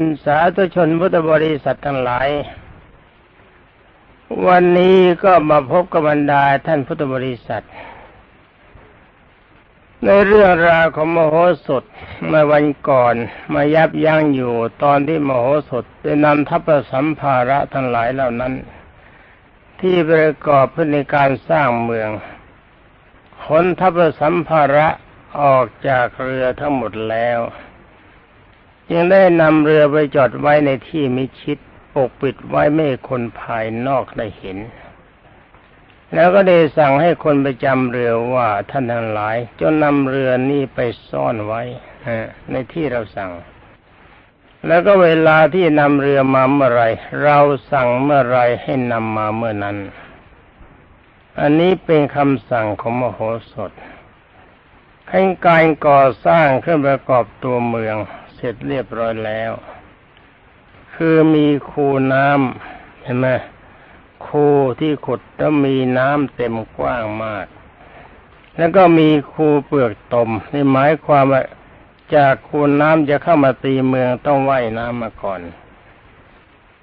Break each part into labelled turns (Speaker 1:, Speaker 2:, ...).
Speaker 1: านสาธุชนพุทธบริษัททั้งหลาย วันนี้ก็มาพบกับบรรดาท่านพุทธบริษัท ในเรื่องราวของมโหสถเมื่อวันก่อนมายับยั้งอยู่ตอนที่มโหสถได้นำทัพสัมภาระทั้งหลายเหล่านั้น ที่ประกอบพื่อในการสร้างเมืองขนทัพสัมภาระออกจากเรือทั้งหมดแล้ว ยังได้นำเรือไปจอดไว้ในที่มิชิดปกปิดไว้ไม่คนภายนอกได้เห็น แล้วก็ได้สั่งให้คนไปจำเรือว่าท่านทั้งหลายจนนำเรือนี้ไปซ่อนไว้ในที่เราสั่ง แล้วก็เวลาที่นำเรือมาเมื่อไรเราสั่งเมื่อไรให้นำมาเมื่อนั้น อันนี้เป็นคำสั่งของมโหสถให้การก่อสร้างเครื่องประกอบตัวเมือง เสร็จเรียบร้อยแล้ว คือมีคูน้ำเห็นไหมคูที่ขุดแล้วมีน้ำเต็มกว้างมาก แล้วก็มีคูเปลือกตมนี่หมายความว่าจากคูน้ำจะเข้ามาตีเมืองต้องว่ายน้ำมาก่อน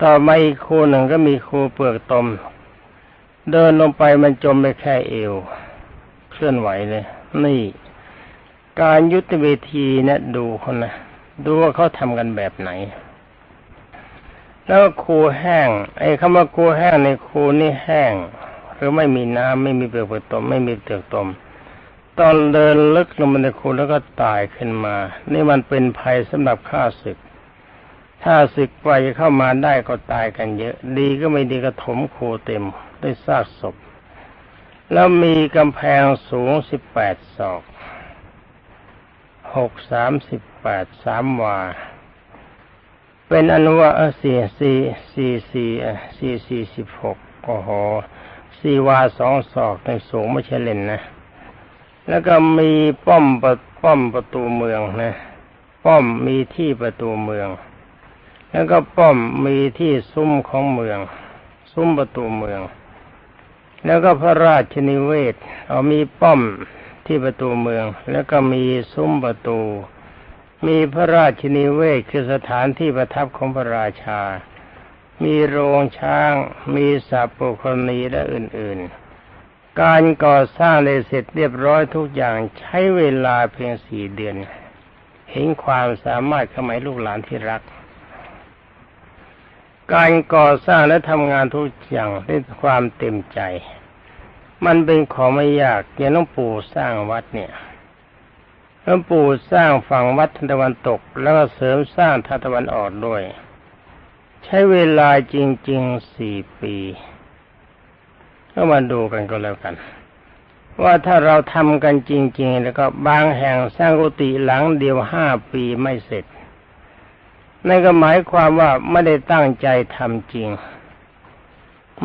Speaker 1: ต่อมาอีกคูหนึ่งก็มีคูเปลือกตม เดินลงไปมันจมไปแค่เอว เคลื่อนไหวเลย นี่ การยุทธวิธีเนี่ยดูคนนะ ดูว่าเขาทำกันแบบไหน แล้วคูแห้ง ไอ้คำว่าคูแห้งในคูนี่แห้งหรือไม่มีน้ำไม่มีเปลือกตม ไม่มีเปลือกตม ตอนเดินลึกลงมาในคูแล้วก็ตายขึ้นมา นี่มันเป็นภัยสำหรับข้าศึก ถ้าศึกไปเข้ามาได้ก็ตายกันเยอะ ดีก็ไม่ดีก็ถมคูเต็มด้วยซากศพ แล้วมีกำแพงสูงสิบแปดศอก หกสามสิบแปดสามวา เป็นอนุวาสี่สี่สี่สี่สี่สี่สิบหกโอ้โหสี่วาสองศอกในสูงไม่ใช่เล่นนะ แล้วก็มีป้อมประป้อมประตูเมืองนะ ป้อมมีที่ประตูเมือง แล้วก็ป้อมมีที่ซุ้มของเมือง ซุ้มประตูเมือง แล้วก็พระราชนิเวศ เอามีป้อม ที่ประตูเมือง แล้วก็มีซุ้มประตู มีพระราชินิเวศคือสถานที่ประทับของพระราชา มีโรงช้าง มีสัพปุคนีและอื่นๆ การก่อสร้างได้เสร็จเรียบร้อยทุกอย่างใช้เวลาเพียงสี่เดือน เห็นความสามารถขมัยลูกหลานที่รักการก่อสร้างและทำงานทุกอย่างด้วยความเต็มใจ มันเป็นของไม่ยากอย่างหลวงปู่สร้างวัดเนี่ยหลวงปู่สร้างฝั่งวัดทตะวันตก แล้วก็เสริมสร้างทางตะวันออกด้วย ใช้เวลาจริงๆสี่ปีก็มาดูกันก็แล้วกัน ว่าถ้าเราทำกันจริง ๆ แล้วก็บางแห่งสร้างกุฏิหลังเดียวห้าปีไม่เสร็จนั่นก็หมายความว่าไม่ได้ตั้งใจทำจริง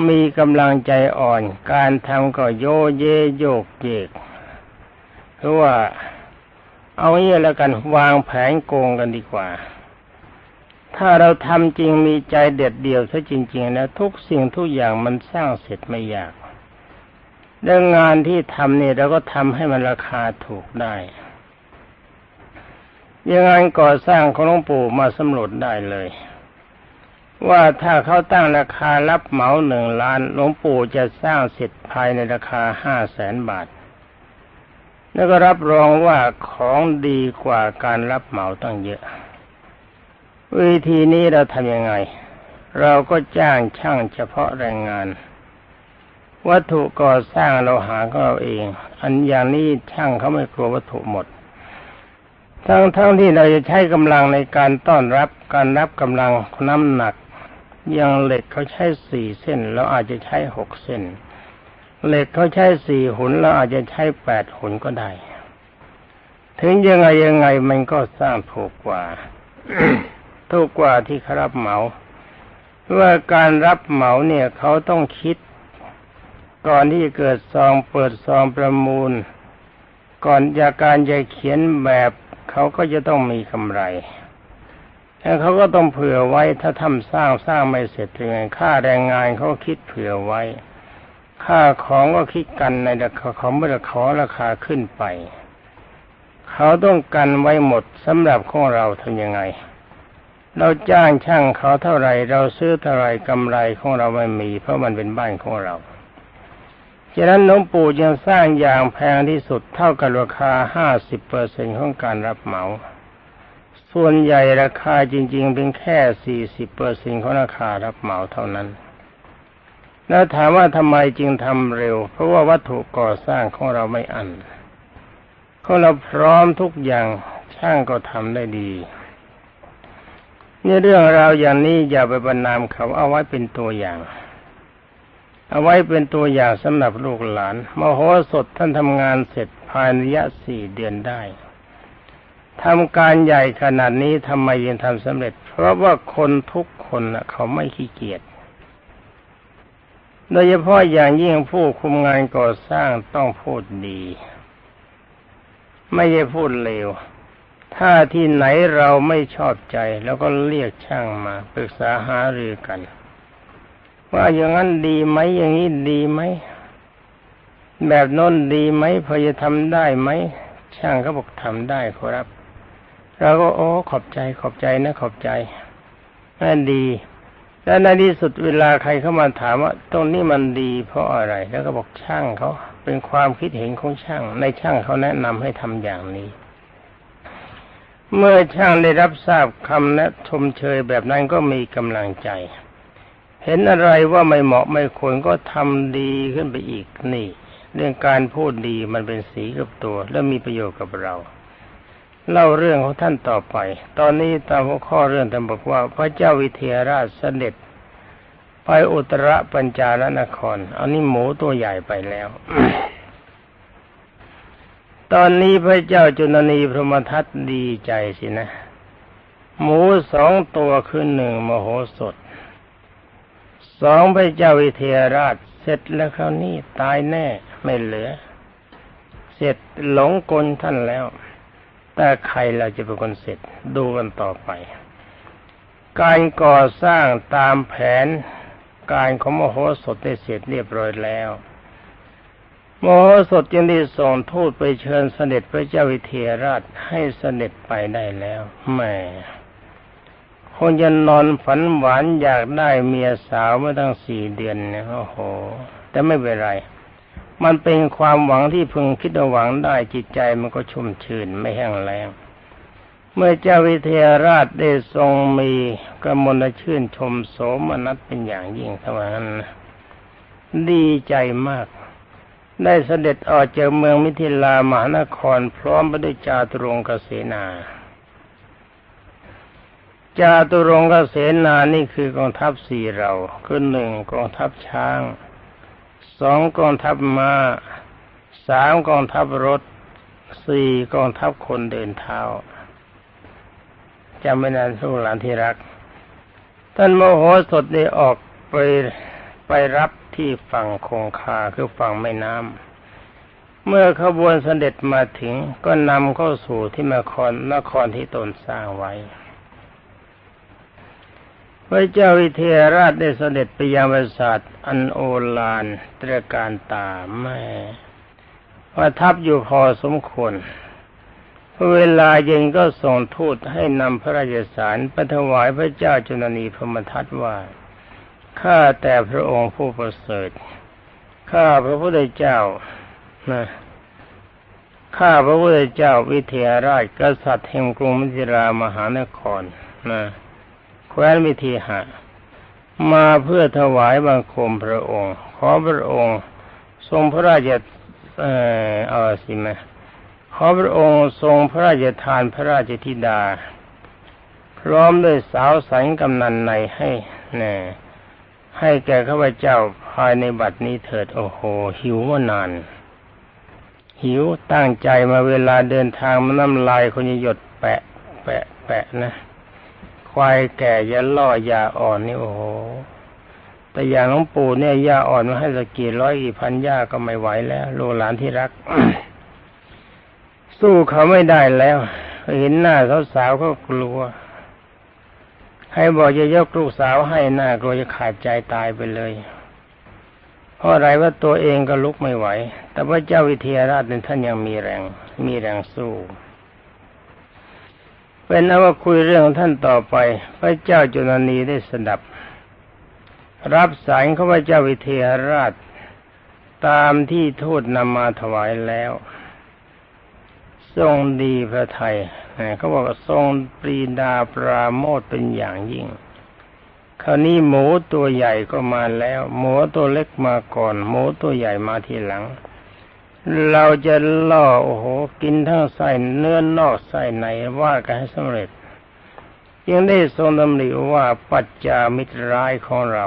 Speaker 1: มีกำลังใจอ่อน การทำก็โยเยโยกเยกเพราะว่าเอางี้แล้วกันวางแผนโกงกันดีกว่า ถ้าเราทำจริงมีใจเด็ดเดี่ยวซะจริง ๆ แล้ว ทุกสิ่งทุกอย่างมันสร้างเสร็จไม่ยากเรื่องงานที่ทำเนี่ยเราก็ทำให้มันราคาถูกได้ยังงานก่อสร้างของหลวงปู่มาสำรวจได้เลย ว่าถ้าเขาตั้งราคารับเหมาหนึ่งล้านหลวงปู่จะสร้างเสร็จภายในราคาห้าแสนบาท แล้วก็รับรองว่าของดีกว่าการรับเหมาตั้งเยอะ วิธีนี้เราทำยังไง เราก็จ้างช่างเฉพาะแรงงาน วัตถุก่อสร้างเราหาของเราเอง อันอย่างนี้ช่างเขาไม่กลัววัตถุหมดทั้งทั้งที่เราจะใช้กำลังในการต้อนรับการรับกำลังน้ำหนัก อย่างเหล็กเขาใช้สี่เส้นเราอาจจะใช้หกเส้น เหล็กเขาใช้สี่หุนเราอาจจะใช้แปดหุนก็ได้ ถึงยังไงยังไงมันก็สร้างถูกกว่าถูกกว่าที่เขารับเหมาว่าการรับเหมาเนี่ยเขาต้องคิด ก่อนที่จะเกิดซองเปิดซองประมูล ก่อนจากการจะเขียนแบบเขาก็จะต้องมีกำไร แล้วเขาก็ต้องเผื่อไว้ถ้าทำสร้างสร้างไม่เสร็จยังไงค่าแรงงานเขาคิดเผื่อไว้ ค่าของก็คิดกันในราคาเขาไม่ได้ขอราคาขึ้นไป เขาต้องกันไว้หมดสำหรับของเราทำยังไง เราจ้างช่างเขาเท่าไหร่เราซื้อเท่าไหร่กำไรของเราไม่มี เพราะมันเป็นบ้านของเราฉะนั้นหลวงปู่จึงสร้างอย่างแพงที่สุดเท่ากับราคาห้าสิบเปอร์เซ็นของการรับเหมา ส่วนใหญ่ราคาจริง ๆ เป็นแค่สี่สิบเปอร์เซ็นของราคารับเหมาเท่านั้น แล้วถามว่าทำไมจึงทำเร็ว เพราะว่าวัตถุก่อสร้างของเราไม่อันของเราพร้อมทุกอย่างช่างก็ทำได้ดีนี่เรื่องราวอย่างนี้อย่าไปบรรนามเขาเอาไว้เป็นตัวอย่าง เอาไว้เป็นตัวอย่างสำหรับลูกหลาน มโหสถท่านทำงานเสร็จภายในระยะสี่เดือนได้ ทำการใหญ่ขนาดนี้ทำไมยังทำสำเร็จ เพราะว่าคนทุกคนนะเขาไม่ขี้เกียจโดยเฉพาะอย่างยิ่งผู้คุมงานก่อสร้างต้องพูดดี ไม่ใช่พูดเลวถ้าที่ไหนเราไม่ชอบใจ แล้วก็เรียกช่างมาปรึกษาหารือกัน ว่าอย่างนั้นดีไหมอย่างนี้ดีไหมแบบน้นดีไหมพอจะทำได้ไหมช่างเขาบอกทำได้ครับ เราก็โอ้ขอบใจขอบใจนะขอบใจนั่นดี แล้วในที่สุดเวลาใครเข้ามาถามว่า ตรงนี้มันดี เพราะอะไร แล้วก็บอกช่างเขาเป็นความคิดเห็นของช่าง ในช่างเขาแนะนำให้ทำอย่างนี้ เมื่อช่างได้รับทราบคำแนะชมเชยแบบนั้นก็มีกำลังใจ เห็นอะไรว่าไม่เหมาะไม่ควรก็ทำดีขึ้นไปอีกนี่ เรื่องการพูดดีมันเป็นสีกับตัว และมีประโยชน์กับเรา เล่าเรื่องของท่านต่อไป ตอนนี้ตามหัวข้อเรื่องท่านบอกว่า พระเจ้าวิเทหราชเสด็จ ไปอุตรปัญจารนคร อันนี้หมูตัวใหญ่ไปแล้ว ตอนนี้พระเจ้าจุนนีพรหมทัตดีใจสินะ หมูสองตัวคือหนึ่งมโหสถ สองพระเจ้าวิเทหราชเสร็จแล้วคราวนี้ตายแน่ไม่เหลือ เสร็จหลงกลท่านแล้ว แต่ใครเราจะเป็นคนเสร็จดูกันต่อไป การก่อสร้างตามแผนการของมโหสถได้เสร็จเรียบร้อยแล้ว มโหสถจึงได้ส่งทูตไปเชิญเสด็จพระเจ้าวิเทหราชให้เสด็จไปได้แล้วแม่คงจะนอนฝันหวานอยากได้เมียสาวเมื่อตั้งสี่เดือนเนี่ยโอ้โห แต่ไม่เป็นไร มันเป็นความหวังที่พึงคิดหวังได้จิตใจมันก็ชุ่มชื่นไม่แห้งแล้งเมื่อเจ้าวิเทหราชได้ทรงมีกมลชื่นชมโสมนัสเป็นอย่างยิ่งเท่านั้นดีใจมาก ได้เสด็จออกจากเมืองมิถิลามหานครพร้อมไปด้วยจาตุรงกเสนา จาตุรงกเสนานี่คือกองทัพสี่เรา คือหนึ่งกองทัพช้าง สองกองทัพมา้าสามกองทัพรถสี่กองทัพคนเดินเท้าจำไม่นานทุกหลานที่รัก ท่านโมโหสดได้ออกไปไปรับที่ฝั่งคงคาคือฝั่งแม่น้ำเมื่อขบวนเสด็จมาถึงก็นำเข้าสู่ที่นครนครที่ตนสร้างไว้ พระเจ้าวิเทหราชได้เสด็จไปยังปราสาทอันโอลานตรการตาแม่ประทับอยู่พอสมควรเวลาเย็นก็ส่งทูตให้นำพระราชสารไปถวายพระเจ้าจุลนีพมทัตว่า ข้าแต่พระองค์ผู้ประเสริฐ ข้าพระพุทธเจ้านะข้าพระพุทธเจ้าวิเทหราชกษัตริย์แห่งกรุงมิถิรามหานครนะ แคว้นวิเทหะ มาเพื่อถวายบังคมพระองค์ ขอพระองค์ ทรงพระราชเอ่อเอาสิมาขอพระองค์ทรงพระราชทานพระราชธิดา พร้อมด้วยสาวสังกำนันในให้แน่ให้แก่ข้าพเจ้าภายในบัดนี้เถิดโอ้โห หิวว่านาน หิวตั้งใจมาเวลาเดินทางมันน้ำลายคนหยดแปะ แปะ แปะนะ ควายแก่ยาล่อยาอ่อนนี่โอ้โหแต่อย่างหลวงปู่เนี่ยยาอ่อนมาให้สักกี่ร้อยกี่พันยาก็ไม่ไหวแล้วลูกหลานที่รัก สู้เขาไม่ได้แล้วเห็นหน้าสาวๆก็กลัว ให้บอกจะยกลูกสาวให้หน้ากลัวจะขาดใจตายไปเลยเพราะอะไรว่าตัวเองก็ลุกไม่ไหว แต่พระเจ้าวิเทหราชนั้นท่านยังมีแรง มีแรงสู้ เป็นเอาว่าคุยเรื่องท่านต่อไป พระเจ้าจุลนีได้สดับ รับสายข้าพเจ้าวิเทหราช ตามที่ทูตนำมาถวายแล้ว ทรงดีพระไทยเขาบอกว่าทรงปรีดาปราโมทเป็นอย่างยิ่งคราวนี้หมูตัวใหญ่ก็มาแล้ว หมูตัวเล็กมาก่อน หมูตัวใหญ่มาทีหลัง เราจะล่อโอ้โห กินทั้งไส้เนื้อนอกไส้ในว่ากันให้สำเร็จยังได้ทรงดำริว่าปัจจามิตรร้ายของเรา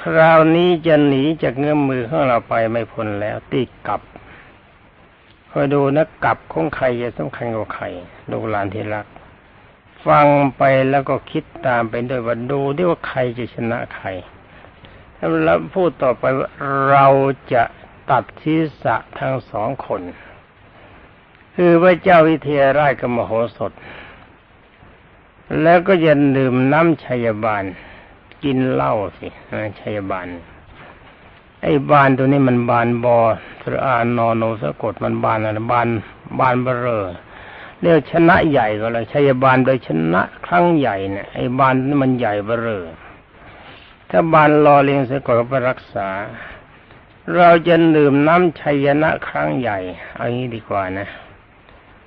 Speaker 1: คราวนี้จะหนีจากเงื้อมมือของเราไปไม่พ้นแล้วติดกับคอยดูนะกับของใครจะสำคัญกว่าใครดูลานที่รัก ฟังไปแล้วก็คิดตามไปด้วยว่าดูที่ว่าใครจะชนะใคร แล้วพูดต่อไปว่าเราจะตัดศีรษะทั้งสองคน คือพระเจ้าวิเทหราชกมโหสถ แล้วก็อย่าดื่มน้ำชัยบาล กินเหล้าสิชัยบาลไอ้บานตัวนี้มันบานบอสระอานอนโนสะกดมันบานอะไรบานบานเบรอเรียกชนะใหญ่ก็เลยชัยบาลโดยชนะครั้งใหญ่เนี่ยไอ้บานนี่มันใหญ่เบรอ ถ้าบานรอเลียงสะกดก็ไปรักษา เราจะดื่มน้ำชัยนะครั้งใหญ่เอางี้ดีกว่านะ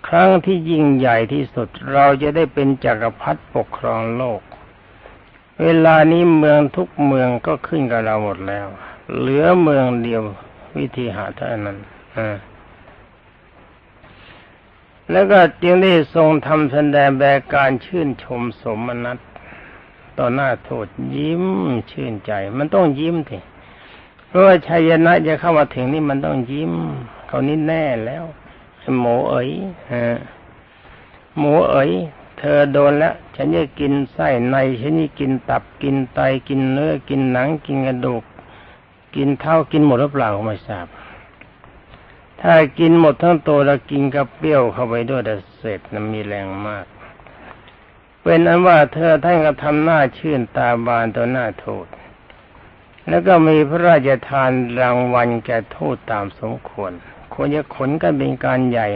Speaker 1: ครั้งที่ยิ่งใหญ่ที่สุด เราจะได้เป็นจักรพรรดิปกครองโลก เวลานี้เมืองทุกเมืองก็ขึ้นกับเราหมดแล้ว เหลือเมืองเดียววิธีหาเท่านั้นอ่าแล้วก็จึงได้ทรงทำแสดงแบบการชื่นชมสมนัต ต่อหน้าโทษยิ้มชื่นใจ มันต้องยิ้มทีเพราะว่าชัยนะจะเข้ามาถึงนี่มันต้องยิ้มเขานี่แน่แล้วหมูเอ๋ยฮะหมูเอ๋ยเธอโดนแล้วฉันจะกินไส้ในฉันจะกินตับกินไตกินเนื้อกินหนังกินกระดูก กินเท่ากินหมดหรือเปล่าไม่ทราบถ้ากินหมดทั้งตัวแล้วกินกับเปรี้ยวเข้าไปด้วยแต่เสร็จนั้นมีแรงมาก เป็นอันว่าเธอท่านก็ทำหน้าชื่นตาบานตัวหน้าโทษแล้วก็มีพระราชทานรางวัลแก่โทษตามสมควรควรจะขนกันเป็นการใหญ่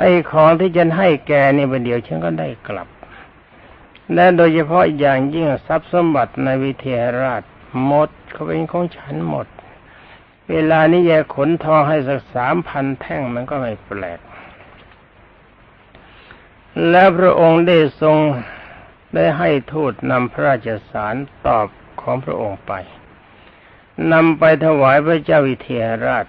Speaker 1: ไอ้ของที่จะให้แกเนี่ยประเดี๋ยวฉันก็ได้กลับ และโดยเฉพาะอย่างยิ่งทรัพย์สมบัติในวิเทหราชหมดเขาเป็นของฉันหมด เวลานี้แยขนทองให้สักสามพันแท่งมันก็ไม่แปลก แล้วพระองค์ได้ทรงได้ให้ทูตนำพระราชสารตอบของพระองค์ไปนำไปถวายพระเจ้าวิเทหราช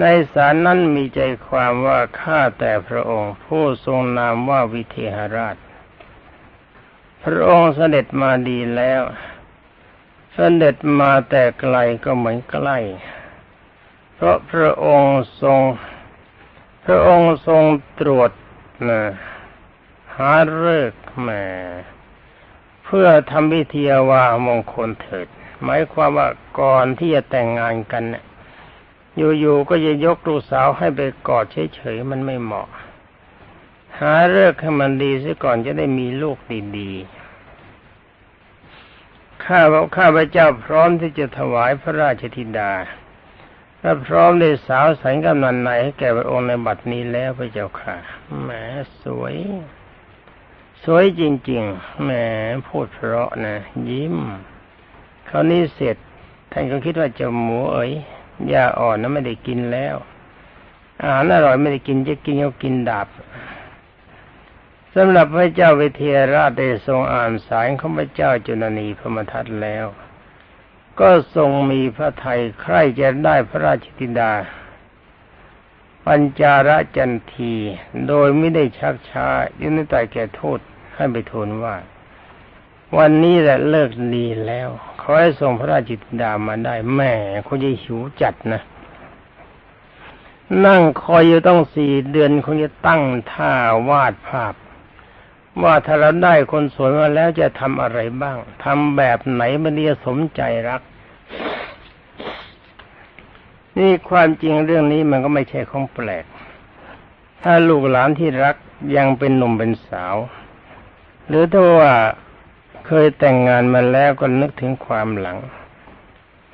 Speaker 1: ในสารนั้นมีใจความว่าข้าแต่พระองค์ ผู้ทรงนามว่าวิเทหราช พระองค์เสด็จมาดีแล้ว เสด็จมาแต่ไกลก็เหมือนใกล้ เพราะพระองค์ทรง พระองค์ทรงตรวจ นะหาเลิกแม่เพื่อทำพิธีวามงคลเถิด หมายความว่าก่อนที่จะแต่งงานกันเนี่ยอยู่ๆก็จะยกลูกสาวให้ไปกอดเฉยๆมันไม่เหมาะ หาเลิกให้มันดีซะก่อนจะได้มีลูกดีๆข้าพระข้าพระเจ้าพร้อมที่จะถวายพระราชธิดา และพร้อมได้สาวสังกำนันในให้แก่พระองค์ในบัดนี้แล้วพระเจ้าค่ะแหมสวย สวยจริงๆแหมพูดเพราะนะยิ้มคราวนี้เสร็จท่านก็คิดว่าจะหมูเอ๋ยยาอ่อนนั้นไม่ได้กินแล้วอาหารอร่อยไม่ได้กินจะกินเอากินดาบสำหรับพระเจ้าวิเทหราชได้ทรงอ่านสายของพระเจ้าจุลนีพระมทัตแล้ว ก็ทรงมีพระไทยใคร่จะได้พระราชธิดา ปัญจาระจันที โดยไม่ได้ชักช้ายินดีแก่โทษให้ไปทูลว่า วันนี้แหละเลิกดีแล้วขอให้ส่งพระราชธิดามาได้แม่คงจะหิวจัดนะนั่งคอยอยู่ต้องสี่เดือนคงจะตั้งท่าวาดภาพ ว่าถ้าเราได้คนสวยมาแล้วจะทำอะไรบ้างทำแบบไหนมันจะสมใจรัก นี่ความจริงเรื่องนี้มันก็ไม่ใช่ของแปลก ถ้าลูกหลานที่รักยังเป็นหนุ่มเป็นสาว หรือถ้าว่าเคยแต่งงานมาแล้วก็นึกถึงความหลัง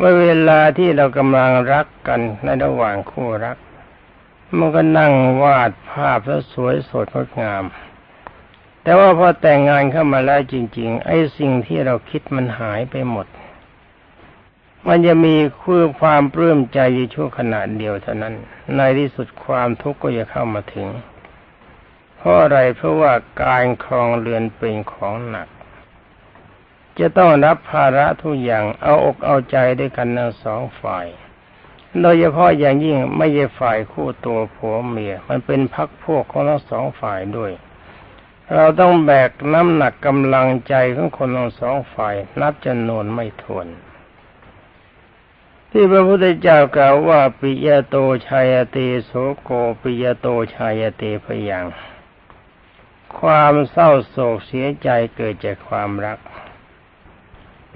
Speaker 1: ว่าเวลาที่เรากำลังรักกันในระหว่างคู่รัก มันก็นั่งวาดภาพแล้วสวยสดงดงาม แต่ว่าพอแต่งงานเข้ามาแล้วจริง ๆ ไอ้สิ่งที่เราคิดมันหายไปหมด มันจะมีคือความปลื้มใจอยู่ชั่วขณะเดียวเท่านั้น ในที่สุดความทุกข์ก็จะเข้ามาถึง เพราะอะไรเพราะว่าการครองเรือนเป็นของหนัก จะต้องรับภาระทุกอย่างเอาอกเอาใจด้วยกันทั้งสองฝ่ายโดยเฉพาะอย่างยิ่งไม่ใช่ฝ่ายคู่ตัวผัวเมีย มันเป็นพักพวกของทั้งสองฝ่ายด้วย เราต้องแบกน้ำหนักกำลังใจของคนทั้งสองฝ่าย นับจำนวนไม่ถ้วน ที่พระพุทธเจ้ากล่าวว่าปิยโตชายเตโสโกปิยโตชายเตพยัง ความเศร้าโศกเสียใจเกิดจากความรัก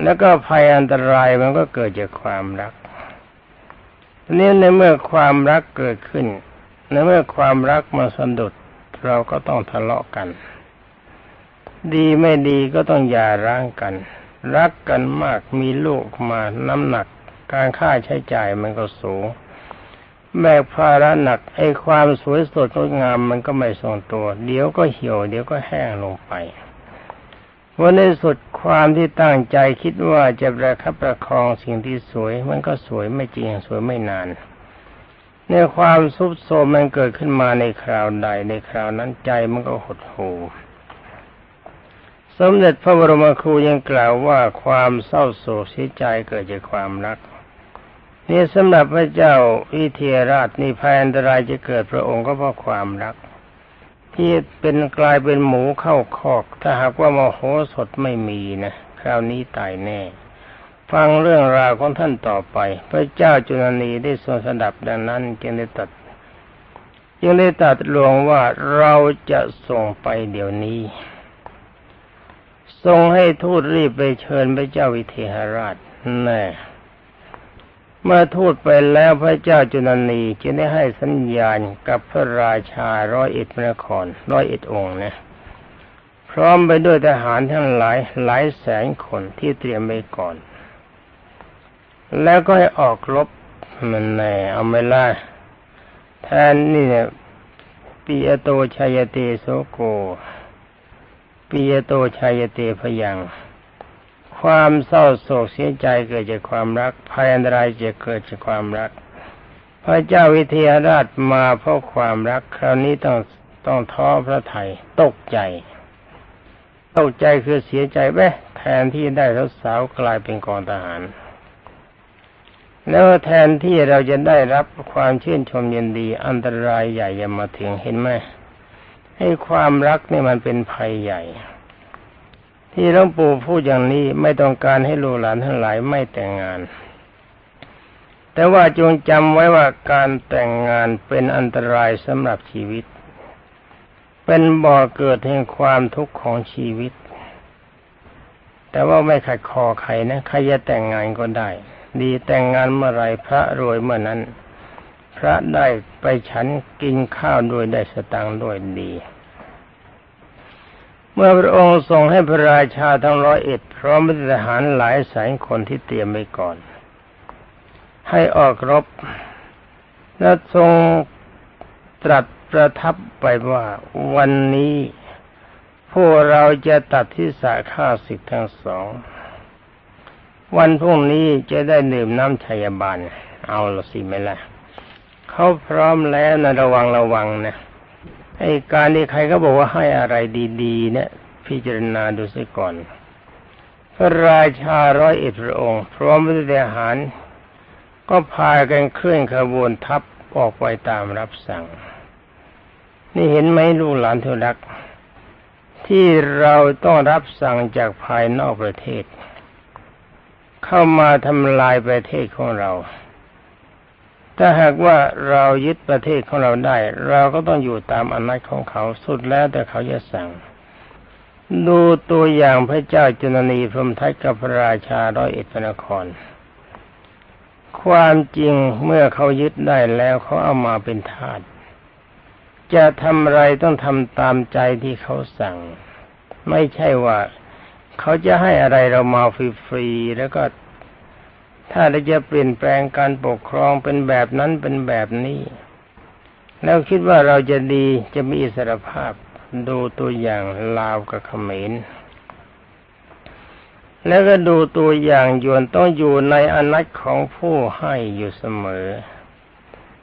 Speaker 1: แล้วก็ภัยอันตรายมันก็เกิดจากความรักทีนี้ในเมื่อความรักเกิดขึ้น ในเมื่อความรักมาสะดุดเราก็ต้องทะเลาะกัน ดีไม่ดีก็ต้องหย่าร้างกัน รักกันมากมีลูกมาน้ำหนัก การค่าใช้จ่ายมันก็สูง แบกภาระหนักไอ้ความสวยสดงดงามมันก็ไม่ทรงตัว เดี๋ยวก็เหี่ยว เดี๋ยวก็แห้งลงไปวันในสุดความที่ตั้งใจคิดว่าจะประคับประคองสิ่งที่สวย มันก็สวยไม่จริงสวยไม่นานในความซุบโซมมันเกิดขึ้นมาในคราวใดในคราวนั้นใจมันก็หดหู่ สมเด็จพระบรมครูยังกล่าวว่าความเศร้าโศกเสียใจเกิดจากความรักนี่สำหรับพระเจ้าวิเทหราชนี่ภัยอันตรายจะเกิดพระองค์ก็เพราะความรัก ที่เป็นกลายเป็นหมูเข้าคอก ถ้าหากว่ามโหสดไม่มีนะคราวนี้ตายแน่ ฟังเรื่องราวของท่านต่อไป พระเจ้าจุลนีได้ทรงสดับดังนั้นจึงได้ตัดจึงได้ตัดลวงว่าเราจะส่งไปเดี๋ยวนี้ ทรงให้ทูตรีบไปเชิญพระเจ้าวิเทหราชแน่เมื่อทูตไปแล้วพระเจ้าจุลนีจึงได้ให้สัญญาณกับพระราชาร้อยเอ็ดพระนครร้อยเอ็ดองค์นะพร้อมไปด้วยทหารทั้งหลายหลายแสนคนที่เตรียมไว้ก่อน แล้วก็ให้ออกรบมันแน่เอาไม่ล่ะแทนนี่เนี่ยปียโตชัยเตโสโก ปียโตชัยเตพยัง ความเศร้าโศกเสียใจเกิดจากความรักภัยอันตรายจะเกิดจากความรัก พระเจ้าวิเทหราชมาเพราะความรัก คราวนี้ต้องต้องท้อพระไทยตกใจ ตกใจคือเสียใจแว้แทนที่ได้สาวกลายเป็นกองทหาร แล้วแทนที่เราจะได้รับความชื่นชมยินดีอันตรายใหญ่ยังมาถึงเห็นไหม ให้ความรักนี่มันเป็นภัยใหญ่ ที่หลวงปู่พูดอย่างนี้ไม่ต้องการให้ลูกหลานทั้งหลายไม่แต่งงาน แต่ว่าจงจำไว้ว่าการแต่งงานเป็นอันตรายสำหรับชีวิต เป็นบ่อเกิดแห่งความทุกข์ของชีวิต แต่ว่าไม่ขัดคอใครนะใครจะแต่งงานก็ได้ ดีแต่งงานเมื่อไรพระรวยเมื่อนั้น พระได้ไปฉันกินข้าวด้วยได้สตังค์ด้วยดี เมื่อพระองค์ทรงให้พระราชาทั้งร้อยเอ็ดพร้อมทหารหลายแสนคนที่เตรียมไว้ก่อน ให้ออกรบและทรงตรัสประทับไปว่าวันนี้พวกเราจะตัดที่สาฆ่าศึกทั้งสอง วันพรุ่งนี้จะได้ดื่มน้ำชัยบาลเอาละสิไม่ละ เขาพร้อมแล้วนะระวังระวังนะไอ้การที่ใครก็บอกว่าให้อะไรดีๆ เนี่ย พิจารณาดูสิก่อน พระราชาร้อยเอ็ดพระองค์ พร้อมด้วยทหาร ก็พากันเคลื่อนขบวนทัพออกไปตามรับสั่ง นี่เห็นไหมลูกหลานทุรัก ที่เราต้องรับสั่งจากภายนอกประเทศ เข้ามาทำลายประเทศของเรา ถ้าหากว่าเรายึดประเทศของเราได้ เราก็ต้องอยู่ตามอำนาจของเขาสุดแล้วแต่เขาจะสั่ง ดูตัวอย่างพระเจ้าจุนนีพรมทัตกับพระราชาร้อยเอ็ดพระนคร ความจริงเมื่อเขายึดได้แล้วเขาเอามาเป็นทาสจะทำอะไรต้องทำตามใจที่เขาสั่ง ไม่ใช่ว่าเขาจะให้อะไรเรามาฟรีๆแล้วก็ ถ้าเราจะเปลี่ยนแปลงการปกครองเป็นแบบนั้นเป็นแบบนี้ แล้วคิดว่าเราจะดีจะมีอิสรภาพดูตัวอย่างลาวกับเขมร แล้วก็ดูตัวอย่างยวนต้องอยู่ในอนัตของผู้ให้อยู่เสมอ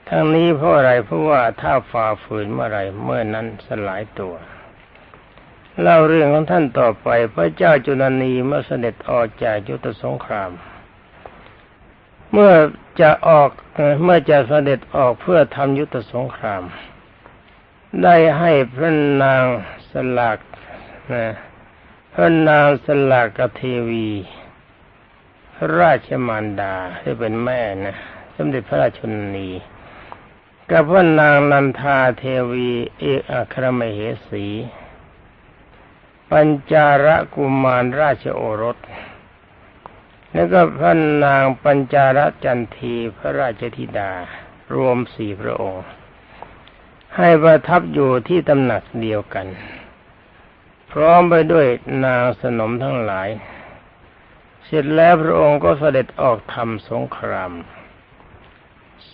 Speaker 1: ทั้งนี้เพราะอะไรเพราะว่าถ้าฝ่าฝืนเมื่อไรเมื่อนั้นสลายตัวเล่าเรื่องของท่านต่อไปพระเจ้าจุลนีเมื่อเสด็จออกจากยุทธสงคราม เมื่อจะออกเมื่อจะเสด็จออกเพื่อทำยุทธสงคราม ได้ให้พระนางสลักนะพระนางสลักกเทวีราชมารดาที่เป็นแม่นะสมเด็จพระราชชนนีกับพระนางนันทาเทวีเอกอัครมเหสี ปัญจาระกุมารราชโอรส แล้วก็พระนางปัญจาระจันทีพระราชธิดา รวมสี่พระองค์ ให้ประทับอยู่ที่ตำหนักเดียวกัน พร้อมไปด้วยนางสนมทั้งหลาย เสร็จแล้วพระองค์ก็เสด็จออกทำสงคราม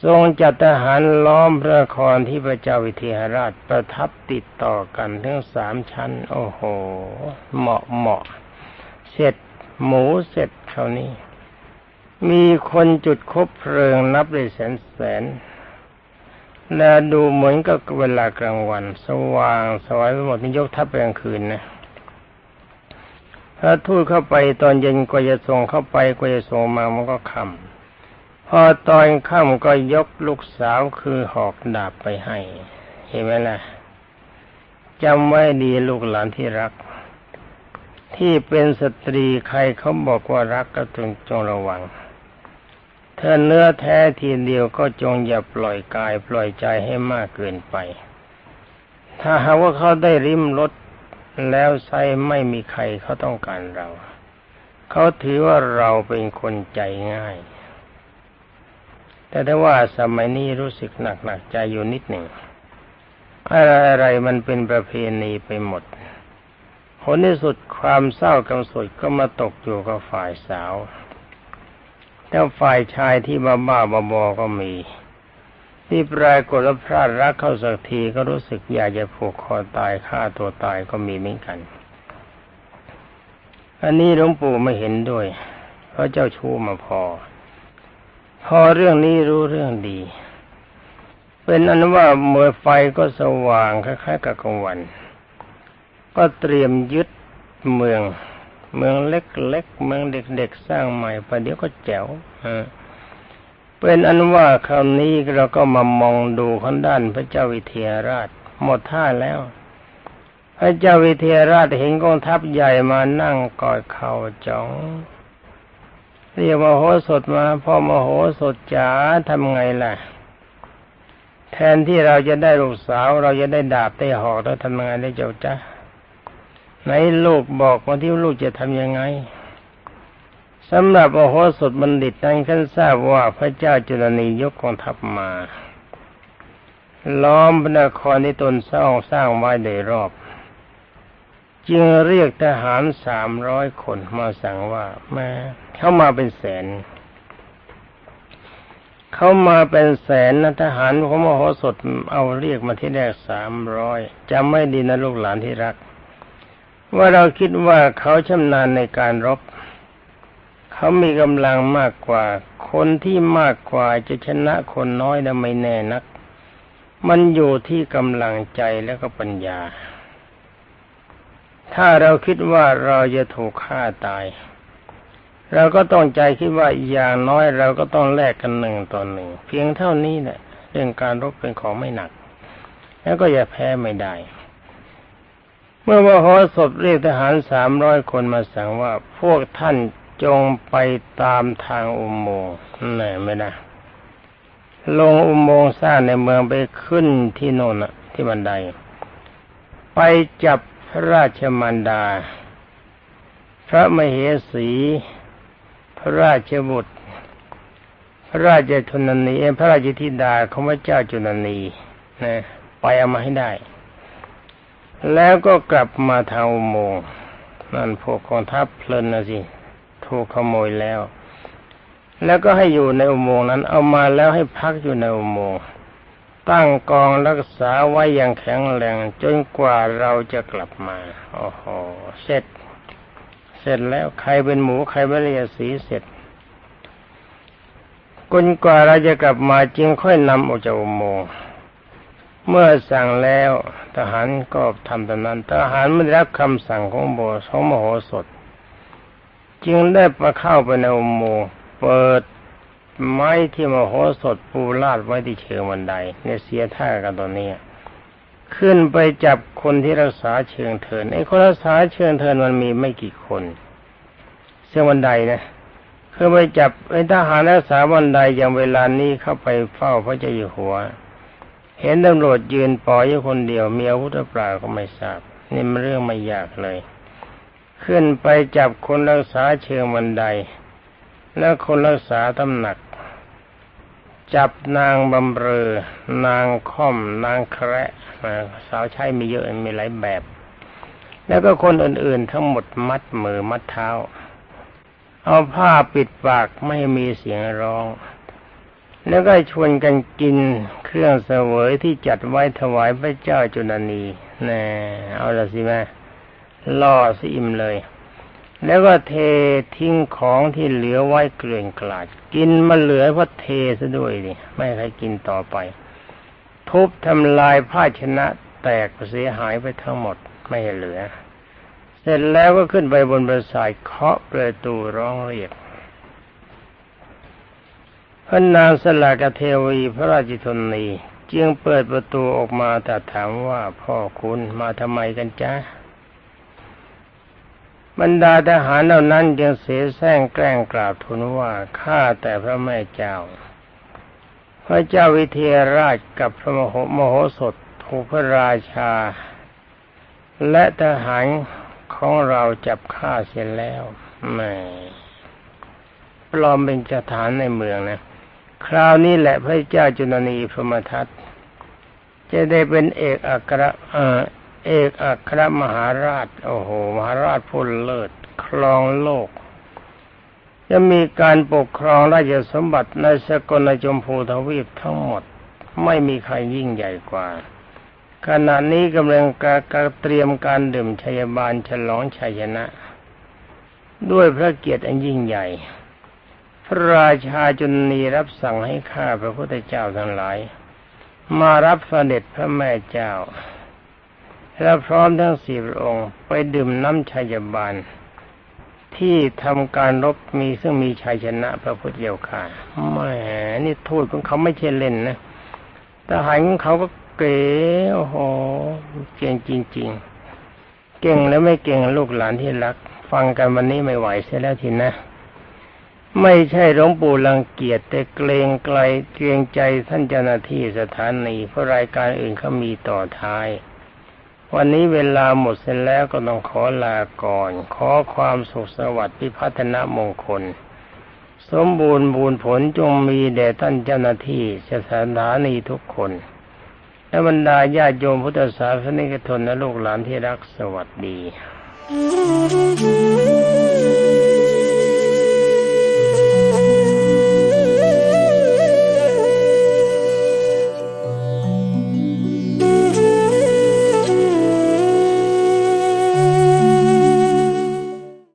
Speaker 1: ทรงจัดทหารล้อมพระนครที่พระเจ้าวิเทหราชประทับติดต่อกันทั้งสามชั้น โอ้โห เหมาะเหมาะ เสร็จหมูเสร็จ คราวนี้ มีคนจุดคบเพลิงนับได้แสนแสน และดูเหมือนกับเวลากลางวัน สว่างสวยไปหมดนี่ยกทัพไปกลางคืนนะถ้าทูตเข้าไปตอนเย็นก็จะส่งเข้าไปก็จะส่งมามันก็ค่ำพอตอนค่ำก็ยกลูกสาวคือหอกดาบไปให้ เห็นไหมล่ะจำไว้ดีลูกหลานที่รัก ที่เป็นสตรีใครเขาบอกว่ารักก็จงจงระวังถ้าเนื้อแท้ทีเดียวก็จงอย่าปล่อยกายปล่อยใจให้มากเกินไป ถ้าหากว่าเขาได้ริมรถแล้วใช้ไม่มีใครเขาต้องการเรา เขาถือว่าเราเป็นคนใจง่าย แต่ถ้าว่าสมัยนี้รู้สึกหนักหนักใจอยู่นิดหนึ่งอะไรอะไรมันเป็นประเพณีไปหมด ผลที่สุดความเศร้ากำสุดก็มาตกอยู่กับฝ่ายสาวแล้วฝ่ายชายที่บ้าบ้าบอบอก็มี ที่ปรากฏว่าพลาดรักเข้าสักทีก็รู้สึกอยากจะผูกคอตายฆ่าตัวตายก็มีเหมือนกัน อันนี้หลวงปู่ไม่เห็นด้วย เพราะเจ้าชู้มาพอ พอเรื่องนี้รู้เรื่องดี เป็นอันว่าเมื่อไฟก็สว่างคล้ายๆกับกลางวัน ก็เตรียมยึดเมือง เมืองเล็กๆเมืองเด็กๆสร้างใหม่ประเดี๋ยวก็แจ๋วเป็นอันว่าคราวนี้เราก็มามองดูข้างด้านพระเจ้าวิเทหราช หมดท่าแล้ว พระเจ้าวิเทหราชเห็นกองทัพใหญ่มานั่งกอดเข่าจ้องเรียกมโหสถมาพ่อมโหสถจ๋าทำไงล่ะ แทนที่เราจะได้ลูกสาว เราจะได้ดาบได้หอกแล้วทำงไงได้เจ้าจ้า ไหนลูกบอกว่าที่ลูกจะทำยังไงสำหรับโอโหสถบัณฑิตนั้นท่านทราบว่าพระเจ้าจุลนียกกองทัพมา ล้อมพระนครที่ตนสร้างสร้างไว้โดยรอบ จึงเรียกทหารสามร้อยคนมาสั่งว่าแม่เข้ามาเป็นแสนเข้ามาเป็นแสนนะทหารของมโหสถเอาเรียกมาที่แรกสามร้อยจำไม่ดีนะลูกหลานที่รัก ว่าเราคิดว่าเขาชำนาญในการรบ เขามีกำลังมากกว่า คนที่มากกว่าจะชนะคนน้อยนะไม่แน่นัก มันอยู่ที่กำลังใจแล้วก็ปัญญา ถ้าเราคิดว่าเราจะถูกฆ่าตาย เราก็ต้องใจคิดว่าอย่างน้อยเราก็ต้องแลกกันหนึ่งต่อหนึ่ง เพียงเท่านี้แหละเรื่องการรบเป็นของไม่หนัก แล้วก็อย่าแพ้ไม่ได้ เมื่อมโหสถเรียกทหารสามร้อยคนมาสั่งว่าพวกท่านจงไปตามทางอุโมงค์ไหนไม่ได้ลงอุโมงค์สร้างในเมืองไปขึ้นที่โน่นอะที่บันได ไปจับพระราชมารดา พระมเหสี พระราชบุตร พระราชชนนีพระราชธิดาของพระเจ้าจุนนีนะไปเอามาให้ได้ แล้วก็กลับมาทางอุโมงค์นั่นพวกกองทัพเพลินนะสิถูกขโมยแล้ว แล้วก็ให้อยู่ในอุโมงค์นั้น เอามาแล้วให้พักอยู่ในอุโมงค์ตั้งกองรักษาไว้อย่างแข็งแรงจนกว่าเราจะกลับมาโอ้โหเสร็จ เสร็จแล้วใครเป็นหมูใครเป็นเรียสีเสร็จจนกว่าเราจะกลับมาจึงค่อยนำออกจากอุโมงค์ เมื่อสั่งแล้วทหารก็ทำตามนั้นทหารไม่ได้รับคำสั่งของโบสของมโหสถ จึงได้มาเข้าไปในอุโมงค์เปิดไม้ที่มโหสถปูลาดไว้ที่เชิงบันไดเนี่ยเสียท่ากันตอนนี้ขึ้นไปจับคนที่รักษาเชิงเทินไอ้คนรักษาเชิงเทินมันมีไม่กี่คนเชิงบันไดนะคือไปจับไอ้ทหารรักษาบันไดอย่างเวลานี้เข้าไปเฝ้าพระเจ้าอยู่หัว เห็นตำรวจยืนปล่อยอยู่คนเดียวมีอาวุธเปล่าก็ไม่ทราบ นี่มันเรื่องไม่ยากเลย ขึ้นไปจับคนรักษาเชิงบันได แล้วคนรักษาตำหนัก จับนางบำเรอนางค่อม นางแคระสาวใช้มีเยอะมีหลายแบบ แล้วก็คนอื่นๆ ทั้งหมดมัดมือมัดเท้า เอาผ้าปิดปากไม่มีเสียงร้องแล้วก็ชวนกันกิน เครื่องเสวยที่จัดไว้ถวายพระเจ้าจุลนีแน่เอาละสิแม่ล่อสิอิ่มเลย แล้วก็เททิ้งของที่เหลือไว้เกลื่อนกลาด กินมาเหลือเพราะเทซะด้วยดิไม่ใครกินต่อไป ทุบทำลายภาชนะแตกเสียหายไปทั้งหมดไม่เหลือ เสร็จแล้วก็ขึ้นไปบนปราสาทเคาะประตูร้องเรียก พระนางสลากเทวีพระราชชนนีจึงเปิดประตูออกมาแต่ถามว่าพ่อคุณมาทำไมกันจ๊ะบรรดาทหารเหล่านั้นจึงเสียแซงแกล้งกราบทูลว่าข้าแต่พระแม่เจ้า พระเจ้าวิเทหราชกับพระมโหมโหสถถูกพระราชา และทหารของเราจับฆ่าเสียแล้วแหม่ปลอมเป็นสถานในเมืองนะ คราวนี้แหละพระเจ้าจุลนีพรมทัตจะได้เป็นเอกอัครเอเอกอัครมหาราช โอ้โห มหาราชผู้เลิศครองโลก จะมีการปกครองราชสมบัติในสกลจมพูทวีปทั้งหมด ไม่มีใครยิ่งใหญ่กว่า ขณะนี้กำลังการเตรียมการดื่มชัยบาลฉลองชัยชนะ ด้วยพระเกียรติอันยิ่งใหญ่ ระราชาจุนนีรับสั่งให้ข้าพระพุทธเจ้าทั้งหลาย มารับเสด็จพระแม่เจ้า และพร้อมทั้งสี่พระองค์ไปดื่มน้ำชัยบาลที่ทำการรบมีซึ่งมีชัยชนะพระพุทธเจ้าค่ะแหมนี่ทูตของเขาไม่ใช่เล่นนะทหารของเขาก็เก๋โอ้โหเก่งจริง ๆ เก่งแล้วไม่เก่งลูกหลานที่รัก ฟังกันวันนี้ไม่ไหวเสียแล้วทีนะ ไม่ใช่หลวงปู่รังเกียจแต่เกรงไกลเกรงใจท่านเจ้าหน้าที่สถานีเพราะรายการอื่นเขามีต่อท้าย วันนี้เวลาหมดเสร็จแล้วก็ต้องขอลาก่อน ขอความสุขสวัสดิ์พิพัฒนมงคล สมบูรณ์บูรณ์ผลจงมีแด่ท่านเจ้าหน้าที่สถานีทุกคน และบรรดาญาติโยมพุทธศาสนิกชนและลูกหลานที่รักสวัสดี